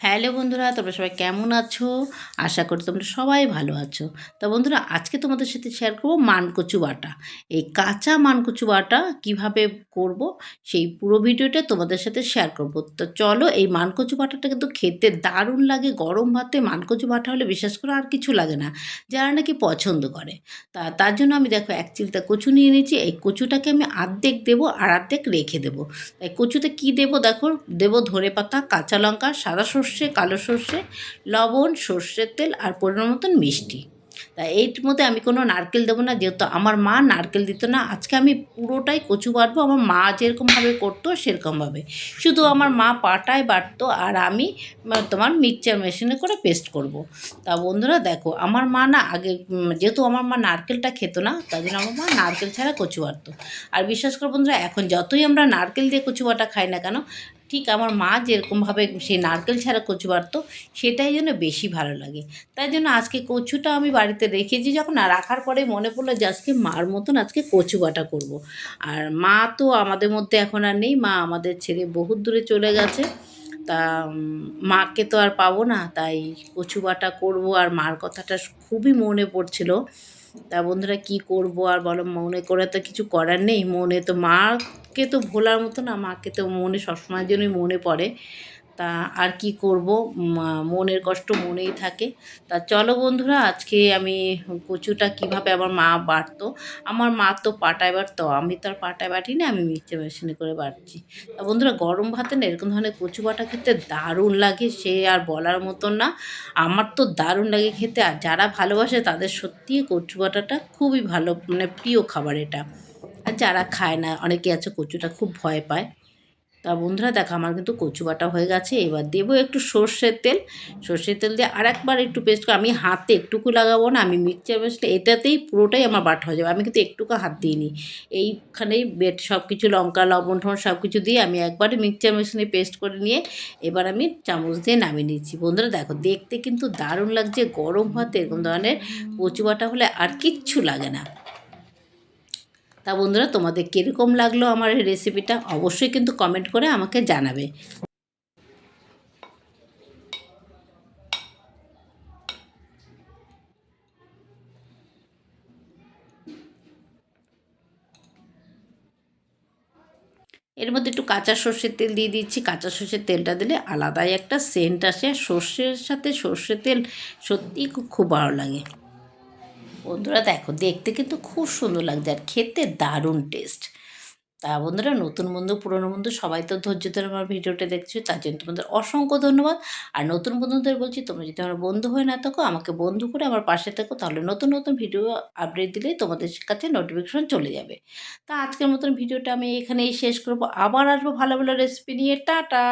Hello বন্ধুরা, তোমরা সবাই কেমন আছো? আশা করি তোমরা সবাই ভালো আছো। তা বন্ধুরা, আজকে তোমাদের সাথে শেয়ার করব মানকচু বাটা। এই কাঁচা মানকচু বাটা কীভাবে করব, সেই পুরো ভিডিওটা তোমাদের সাথে শেয়ার করব। তো চলো, এই মানকচু বাটাটা কিন্তু খেতে দারুণ লাগে। গরম ভাতে মানকচু বাটা হলে বিশেষ করে আর কিছু লাগে না। যারা নাকি পছন্দ করে। তা, তার জন্য আমি দেখো এক চিলতা কচু নিয়ে নিয়েছি। এই কচুটাকে আমি আর্ধেক দেবো আর আর্ধেক রেখে দেবো। তাই কচুতে কি দেবো দেখো? দেবো ধরে পাতা কাঁচা লঙ্কা, সাদা সর্ষে, কালো সর্ষে, লবণ সর্ষের তেল আর পরিমাণ মতন মিষ্টি। তা এর মধ্যে আমি কোনো নারকেল দেবো না, যেহেতু আমার মা নারকেল দিত না, আজকে আমি পুরোটাই কচু বাটবো, আমার মা যেরকমভাবে করতো সেরকমভাবে। শুধু আমার মা পাটায় বাটতো আর আমি তোমার মিক্সচার মেশিনে করে পেস্ট করব। তা বন্ধুরা দেখো, আমার মা না আগে যেহেতু আমার মা নারকেলটা খেতো না তাই জন্য আমার মা নারকেল ছাড়া কচু বাটতো। আর বিশ্বাস করো বন্ধুরা, এখন যতই আমরা নারকেল দিয়ে কচু বাটা খাই না কেন ঠিক আমার মা যেরকমভাবে সেই নারকেল ছাড়া কচু বাটতো সেটাই যেন বেশি ভালো লাগে। তাই জন্য আজকে কচুটা আমি বাড়িতে রেখেছি যখন, আর রাখার পরে মনে পড়ল যে আজকে মার মতন আজকে কচু বাটা করব। আর মা তো আমাদের মধ্যে এখন আর নেই, মা আমাদের ছেড়ে বহুত দূরে চলে গেছে। তা মাকে তো আর পাবো না, তাই কচু বাটা করব। আর মার কথাটা খুবই মনে পড়ছিল। তা বন্ধুরা কি করব আর বলো, মনে করে তো কিছু করার নেই। মনে তো মাকে তো ভোলার মতো না, মাকে তো মনে সবসময়ের জন্যই মনে পড়ে। তা আর কি করব? মনের কষ্ট মনেই থাকে। তা চলো বন্ধুরা, আজকে আমি কচুটা কীভাবে আমার মা বাটতো? আমার মা তো পাটায় বাটতো আমি তো আর পাটায় বাটি না, আমি মিক্সচার মেশিনে করে বাটছি। তা বন্ধুরা, গরম ভাতে না এরকম ধরনের কচু বাটা খেতে দারুণ লাগে, সে আর বলার মতন না। আমার তো দারুণ লাগে খেতে, আর যারা ভালোবাসে তাদের সত্যিই কচু বাটাটা খুবই ভালো মানে প্রিয় খাবার এটা। আর যারা খায় না অনেকে আছে কচুটা খুব ভয় পায়। তা বন্ধুরা দেখো, আমার কিন্তু কচু বাটা হয়ে গেছে। এবার দেবো একটু সর্ষের তেল। সর্ষের তেল দিয়ে আরেকবার একটু পেস্ট করে, আমি হাতে একটুকু লাগাবো না, আমি মিক্সচার মেশিনে এটাতেই পুরোটাই আমার বাটা হয়ে যাবে। আমি কিন্তু একটুকু হাত দিইনি। এইখানেই বেট সব কিছু লঙ্কা, লবণ টবণ সব কিছু দিয়ে আমি একবারে মিক্সচার মেশিনে পেস্ট করে নিয়ে এবার আমি চামচ দিয়ে নামিয়ে নিচ্ছি। বন্ধুরা দেখো, দেখতে কিন্তু দারুণ লাগছে, গরম ভাতে এরকম ধরনের কচু বাটা হলে আর কিচ্ছু লাগে না। তা বন্ধুরা, তোমাদের কীরকম লাগল আমার এই রেসিপিটা অবশ্যই কিন্তু কমেন্ট করে আমাকে জানাবে। এর মধ্যে একটু কাঁচা সর্ষের তেল দিয়ে দিচ্ছি। কাঁচা সর্ষের তেলটা দিলে আলাদাই একটা সেন্ট আসে। সর্ষের সাথে সর্ষের তেল সত্যিই খুব ভালো লাগে। বন্ধুরা দেখো, দেখতে কিন্তু খুব সুন্দর লাগছে আর খেতে দারুণ টেস্ট তা বন্ধুরা, নতুন বন্ধু, পুরনো বন্ধু, সবাই তো ধৈর্য ধরে আমার ভিডিওটা দেখছ, তার জন্য তোমাদের অসংখ্য ধন্যবাদ। আর নতুন বন্ধুদের বলছি, তোমরা যদি আমার বন্ধু হয়ে না থাকো, আমাকে বন্ধু করে আমার পাশে থাকো, তাহলে নতুন নতুন ভিডিও আপডেট দিলেই তোমাদের কাছে নোটিফিকেশন চলে যাবে। তা আজকের মতন ভিডিওটা আমি এখানেই শেষ করব। আবার আসব ভালো ভালো রেসিপি নিয়ে। টাটা!